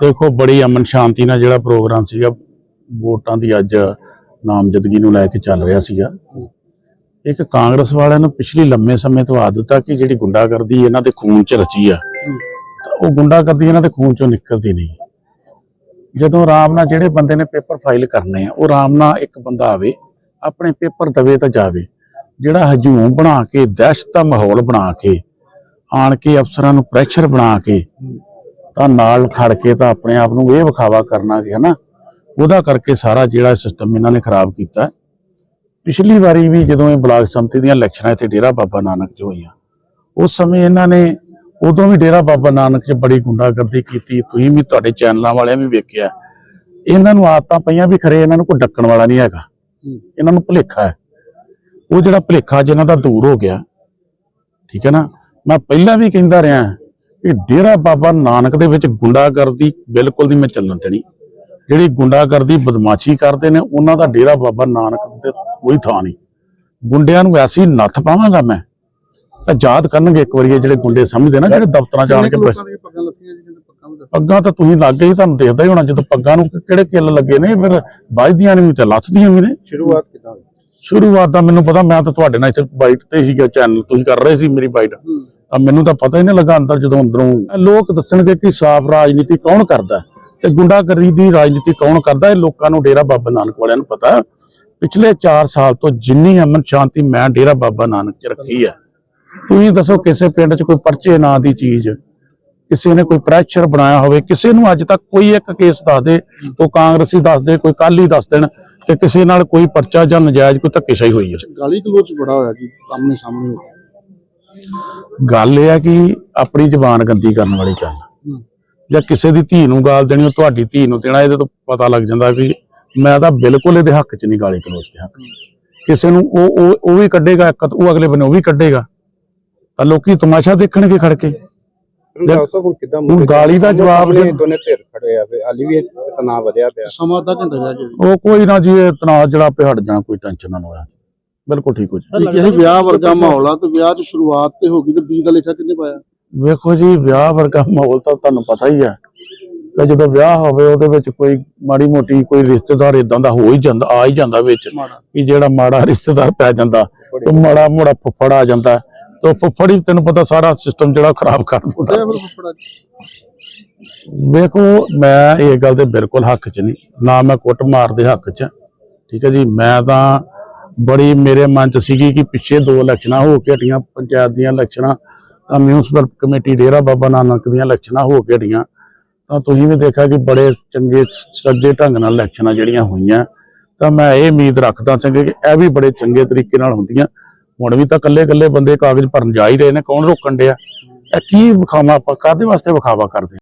ਦੇਖੋ, ਬੜੀ ਅਮਨ ਸ਼ਾਂਤੀ ਨਾਲ ਜਿਹੜਾ ਪ੍ਰੋਗਰਾਮ ਸੀਗਾ, ਵੋਟਾਂ ਦੀ ਅੱਜ ਨਾਮਜ਼ਦਗੀ ਨੂੰ ਲੈ ਕੇ ਚੱਲ ਰਿਹਾ ਸੀਗਾ। ਇੱਕ ਕਾਂਗਰਸ ਵਾਲਿਆਂ ਨੂੰ ਪਿਛਲੀ ਲੰਮੇ ਸਮੇਂ ਤੋਂ ਆਦਤ ਆ ਕਿ ਜਿਹੜੀ ਗੁੰਡਾਗਰਦੀ ਇਹਨਾਂ ਦੇ ਖੂਨ 'ਚ ਰਚੀ ਆ, ਤਾਂ ਉਹ ਗੁੰਡਾਗਰਦੀ ਇਹਨਾਂ ਦੇ ਖੂਨ 'ਚੋਂ ਨਿਕਲਦੀ ਨਹੀਂ। ਜਦੋਂ ਆਰਾਮ ਨਾਲ ਜਿਹੜੇ ਬੰਦੇ ਨੇ ਪੇਪਰ ਫਾਈਲ ਕਰਨੇ ਆ, ਉਹ ਆਰਾਮ ਨਾਲ ਇੱਕ ਬੰਦਾ ਆਵੇ, ਆਪਣੇ ਪੇਪਰ ਦਵੇ ਤਾਂ ਜਾਵੇ। ਜਿਹੜਾ ਹਜੂਮ ਬਣਾ ਕੇ, ਦਹਿਸ਼ਤ ਦਾ ਮਾਹੌਲ ਬਣਾ ਕੇ, ਆਣ ਕੇ ਅਫਸਰਾਂ ਨੂੰ ਪ੍ਰੈਸ਼ਰ ਬਣਾ ਕੇ ਤਾਂ ਨਾਲ ਖੜ ਕੇ ਤਾਂ ਆਪਣੇ ਆਪ ਨੂੰ ਇਹ ਵਿਖਾਵਾ ਕਰਨਾ ਕਿ ਹਨਾ ਉਹਦਾ ਕਰਕੇ ਸਾਰਾ ਜਿਹੜਾ ਸਿਸਟਮ ਇਹਨਾਂ ਨੇ ਖਰਾਬ ਕੀਤਾ। ਪਿਛਲੀ ਵਾਰੀ ਵੀ ਜਦੋਂ ਇਹ ਬਲਾਕ ਸੰਮਤੀ ਦੀਆਂ ਇਲੈਕਸ਼ਨਾਂ ਇੱਥੇ ਡੇਰਾ ਬਾਬਾ ਨਾਨਕ 'ਚ ਹੋਈਆਂ ਉਸ ਸਮੇਂ ਇਹਨਾਂ ਨੇ ਉਦੋਂ ਵੀ ਡੇਰਾ ਬਾਬਾ ਨਾਨਕ 'ਚ ਬੜੀ ਗੁੰਡਾਗਰਦੀ ਕੀਤੀ। ਤੁਸੀਂ ਵੀ ਤੁਹਾਡੇ ਚੈਨਲਾਂ ਵਾਲਿਆਂ ਵੀ ਵੇਖਿਆ। ਇਹਨਾਂ ਨੂੰ ਆਦਤਾਂ ਪਈਆਂ ਵੀ ਖਰੇ ਇਹਨਾਂ ਨੂੰ ਕੋਈ ਡੱਕਣ ਵਾਲਾ ਨਹੀਂ ਹੈਗਾ। ਇਹਨਾਂ ਨੂੰ ਭੁਲੇਖਾ ਹੈ। ਉਹ ਜਿਹੜਾ ਭੁਲੇਖਾ ਜਿਹਨਾਂ ਦਾ ਦੂਰ ਹੋ ਗਿਆ ਠੀਕ ਹੈ ਨਾ ਮੈਂ ਪਹਿਲਾਂ ਵੀ ਕਹਿੰਦਾ ਰਿਹਾ ਕਿ ਡੇਰਾ ਬਾਬਾ ਨਾਨਕ ਦੇ ਵਿੱਚ ਗੁੰਡਾਗਰਦੀ ਬਿਲਕੁਲ ਨਹੀਂ ਮੈਂ ਚੱਲਣ ਦੇਣੀ। ਜਿਹੜੀ ਗੁੰਡਾਗਰਦੀ ਬਦਮਾਸ਼ੀ ਕਰਦੇ ਨੇ ਉਹਨਾਂ ਦਾ ਡੇਰਾ ਬਾਬਾ ਨਾਨਕ ਤੇ ਕੋਈ ਥਾਂ ਨਹੀਂ। ਗੁੰਡਿਆਂ ਨੂੰ ਐਸੀ ਨੱਥ ਪਾਵਾਂਗਾ ਮੈਂ। ਤਾਂ ਯਾਦ ਕਰਨਗੇ ਇੱਕ ਵਾਰੀ ਇਹ ਜਿਹੜੇ ਗੁੰਡੇ ਸਮਝਦੇ ਨਾ ਜਿਹੜੇ ਦਫ਼ਤਰਾਂ ਚ ਆਣ ਕੇ ਪੱਗਾਂ ਤਾਂ ਤੁਸੀਂ ਲੱਗ ਗਏ ਤੁਹਾਨੂੰ ਦੇਖਦਾ ਹੀ ਹੋਣਾ ਜਦੋਂ ਪੱਗਾਂ ਨੂੰ ਕਿਹੜੇ ਕਿੱਲ ਲੱਗੇ ਨੇ ਫਿਰ ਵੱਜਦੀਆਂ ਨੇ ਵੀ ਤੇ ਲੱਥਦੀਆਂ ਵੀ ਨੇ। ਸ਼ੁਰੂਆਤ ਕਿਦਾਂ ਸ਼ੁਰੂਆਤ ਦਾ ਮੈਨੂੰ ਪਤਾ ਮੈਂ ਤਾਂ ਤੁਹਾਡੇ ਨਾਲ ਇੱਥੇ ਬਾਈਟ ਤੇ ਸੀਗਾ ਚੈਨਲ ਤੁਸੀਂ ਕਰ ਰਹੇ ਸੀ ਮੇਰੀ ਬਾਈਟ। ਤਾਂ ਮੈਨੂੰ ਤਾਂ ਪਤਾ ਹੀ ਨਹੀਂ ਲੱਗਾ ਅੰਦਰ ਜਦੋਂ ਅੰਦਰੋਂ ਲੋਕ ਦੱਸਣਗੇ ਕਿ ਸਾਫ਼ ਰਾਜਨੀਤੀ ਕੌਣ ਕਰਦਾ ਤੇ ਗੁੰਡਾਗਰਦੀ ਦੀ ਰਾਜਨੀਤੀ ਕੌਣ ਕਰਦਾ ਇਹ ਲੋਕਾਂ ਨੂੰ ਡੇਰਾ ਬਾਬਾ ਨਾਨਕ ਵਾਲਿਆਂ ਨੂੰ ਪਤਾ। ਪਿਛਲੇ 4 ਸਾਲ ਤੋਂ ਜਿੰਨੀ ਅਮਨ ਸ਼ਾਂਤੀ ਮੈਂ ਡੇਰਾ ਬਾਬਾ ਨਾਨਕ 'ਚ ਰੱਖੀ ਹੈ। ਤੁਸੀਂ ਦੱਸੋ ਕਿਸੇ ਪਿੰਡ 'ਚ ਕੋਈ ਪਰਚੇ ਨਾਂ ਦੀ ਚੀਜ਼ ਕਿਸੇ ਨੇ ਕੋਈ ਪ੍ਰੈਸ਼ਰ ਬਣਾਇਆ ਹੋਵੇ ਕਿਸੇ ਨੂੰ ਅੱਜ ਤੱਕ ਕੋਈ ਇੱਕ ਕੇਸ ਦੱਸ ਦੇ ਉਹ ਕਾਂਗਰਸੀ ਦੱਸ ਦੇ ਕੋਈ ਕਾਲੀ ਦੱਸ ਦੇਣ ਕਿ ਕਿਸੇ ਨਾਲ ਕੋਈ ਪਰਚਾ ਜਾਂ ਨਜਾਇਜ਼ ਕੋਈ ਧੱਕੇਸ਼ਾਹੀ ਹੋਈ ਹੈ ਗਾਲੀ ਗਲੋਚ ਬੜਾ ਹੋਇਆ ਜੀ ਸਾਹਮਣੇ ਸਾਹਮਣੇ। ਗੱਲ ਇਹ ਹੈ ਕਿ ਆਪਣੀ ਜ਼ਬਾਨ ਗੰਦੀ ਕਰਨ ਵਾਲੀ ਗੱਲ। ਜਾਂ ਕਿਸੇ ਦੀ ਧੀ ਨੂੰ ਗਾਲ ਦੇਣੀ ਉਹ ਤੁਹਾਡੀ ਧੀ ਨੂੰ ਦੇਣਾ ਇਹਦੇ ਤੋਂ ਪਤਾ ਲੱਗ ਜਾਂਦਾ ਵੀ ਮੈਂ ਤਾਂ ਬਿਲਕੁਲ ਇਹਦੇ ਹੱਕ 'ਚ ਨਹੀਂ ਗਾਲੀ ਗਲੋਚ ਦੇ ਹੱਕ। ਕਿਸੇ ਨੂੰ ਉਹ ਉਹ ਉਹ ਵੀ ਕੱਢੇਗਾ ਇੱਕ ਉਹ ਅਗਲੇ ਬੰਨੇ ਉਹ ਵੀ ਕੱਢੇਗਾ ਤਾਂ ਲੋਕੀ ਤਮਾਸ਼ਾ ਦੇਖਣਗੇ ਖੜ ਕੇ ਹੁਣ ਕਿੱਦਾਂ ਹੁਣ ਗਾਲੀ ਦਾ ਜਵਾਬ ਦੇ- ਦੋਨੇ ਧਿਰ ਖੜੇ ਆ ਫੇ ਹਾਲੀ ਵੀ ਤਣਾਅ ਵਧਿਆ ਪਿਆ। ਸਮਾਂ ਅੱਧਾ ਘੰਟਾ ਰਹਿ ਗਿਆ ਜੀ। ਉਹ ਕੋਈ ਨਾ ਜੀ ਇਹ ਤਣਾਅ ਜਿਹੜਾ ਪਿਆ ਹਟ ਜਾਣਾ ਕੋਈ ਟੈਨਸ਼ਨ ਨਾ ਹੋਇਆ ਬਿਲਕੁਲ ਠੀਕ ਹੋ ਜੀ। ਇਹ ਕਿਸੇ ਵਿਆਹ ਵਰਗਾ ਮਾਹੌਲ ਆ ਤੇ ਵਿਆਹ 'ਚ ਸ਼ੁਰੂਆਤ ਤੇ ਹੋ ਗਈ ਤੇ ਬੀ ਦਾ ਲੇਖਾ ਕਿੰਨੇ ਪਾਇਆ? ਵੇਖੋ ਜੀ ਵਿਆਹ ਵਰਗਾ ਮਾਹੌਲ ਤਾਂ ਤੁਹਾਨੂੰ ਪਤਾ ਹੀ ਹੈ। ਕਿ ਜਦੋਂ ਵਿਆਹ ਹੋਵੇ ਉਹਦੇ ਵਿੱਚ ਕੋਈ ਮਾੜੀ ਮੋਟੀ ਕੋਈ ਰਿਸ਼ਤੇਦਾਰ ਇਦਾਂ ਦਾ ਹੋ ਹੀ ਜਾਂਦਾ ਆ ਹੀ ਜਾਂਦਾ ਵਿੱਚ ਮਾੜਾ। ਕਿ ਜਿਹੜਾ ਮਾੜਾ ਰਿਸ਼ਤੇਦਾਰ ਪੈ ਜਾਂਦਾ ਤੇ ਮਾੜਾ ਮੋੜਾ ਫੁੱਫੜ ਆ ਜਾਂਦਾ। ਤੇ ਫੁੱਫੜ ਹੀ ਤੈਨੂੰ ਪਤਾ ਸਾਰਾ ਸਿਸਟਮ ਜਿਹੜਾ ਖਰਾਬ ਕਰ ਦਿੰਦਾ। ਵੇਖੋ ਮੈਂ ਇਹ ਗੱਲ ਦੇ ਬਿਲਕੁਲ ਹੱਕ 'ਚ ਨਹੀਂ। ਨਾ ਮੈਂ ਕੁੱਟ ਮਾਰ ਦੇ ਹੱਕ 'ਚ। ਠੀਕ ਹੈ ਜੀ ਮੈਂ ਤਾਂ ਬੜੀ ਮੇਰੇ ਮਨ 'ਚ ਸੀਗੀ ਕਿ ਪਿੱਛੇ ਦੋ ਇਲੈਕਸ਼ਨਾਂ ਹੋ ਕੇ ਹਟੀਆਂ ਪੰਚਾਇਤ ਦੀਆਂ ਇਲੈਕਸ਼ਨਾਂ ਤਾਂ ਮਿਊਨਿਸਪਲ ਕਮੇਟੀ ਡੇਰਾ ਬਾਬਾ ਨਾਨਕ ਦੀਆਂ ਇਲੈਕਸ਼ਨਾਂ ਹੋ ਕੇ ਹਟੀਆਂ। ਤਾਂ ਤੁਸੀਂ ਵੀ ਦੇਖਿਆ ਕਿ ਬੜੇ ਚੰਗੇ ਸੱਜੇ ਢੰਗ ਨਾਲ ਇਲੈਕਸ਼ਨਾਂ ਜਿਹੜੀਆਂ ਹੋਈਆਂ। ਤਾਂ ਮੈਂ ਇਹ ਉਮੀਦ ਰੱਖਦਾ ਸੀ ਕਿ ਇਹ ਵੀ ਬੜੇ ਚੰਗੇ ਤਰੀਕੇ ਨਾਲ ਹੁੰਦੀਆਂ। ਹੁਣ ਵੀ ਤਾਂ ਕੱਲੇ ਕੱਲੇ ਬੰਦੇ ਕਾਗਜ਼ ਭਰਨ ਜਾ ਹੀ ਰਹੇ ਨੇ, ਕੌਣ ਰੋਕਣ ਡਿਆ? ਇਹ ਕੀ ਵਿਖਾਵਾ ਆਪਾਂ? ਕਾਹਦੇ ਵਾਸਤੇ ਵਿਖਾਵਾ ਕਰਦੇ?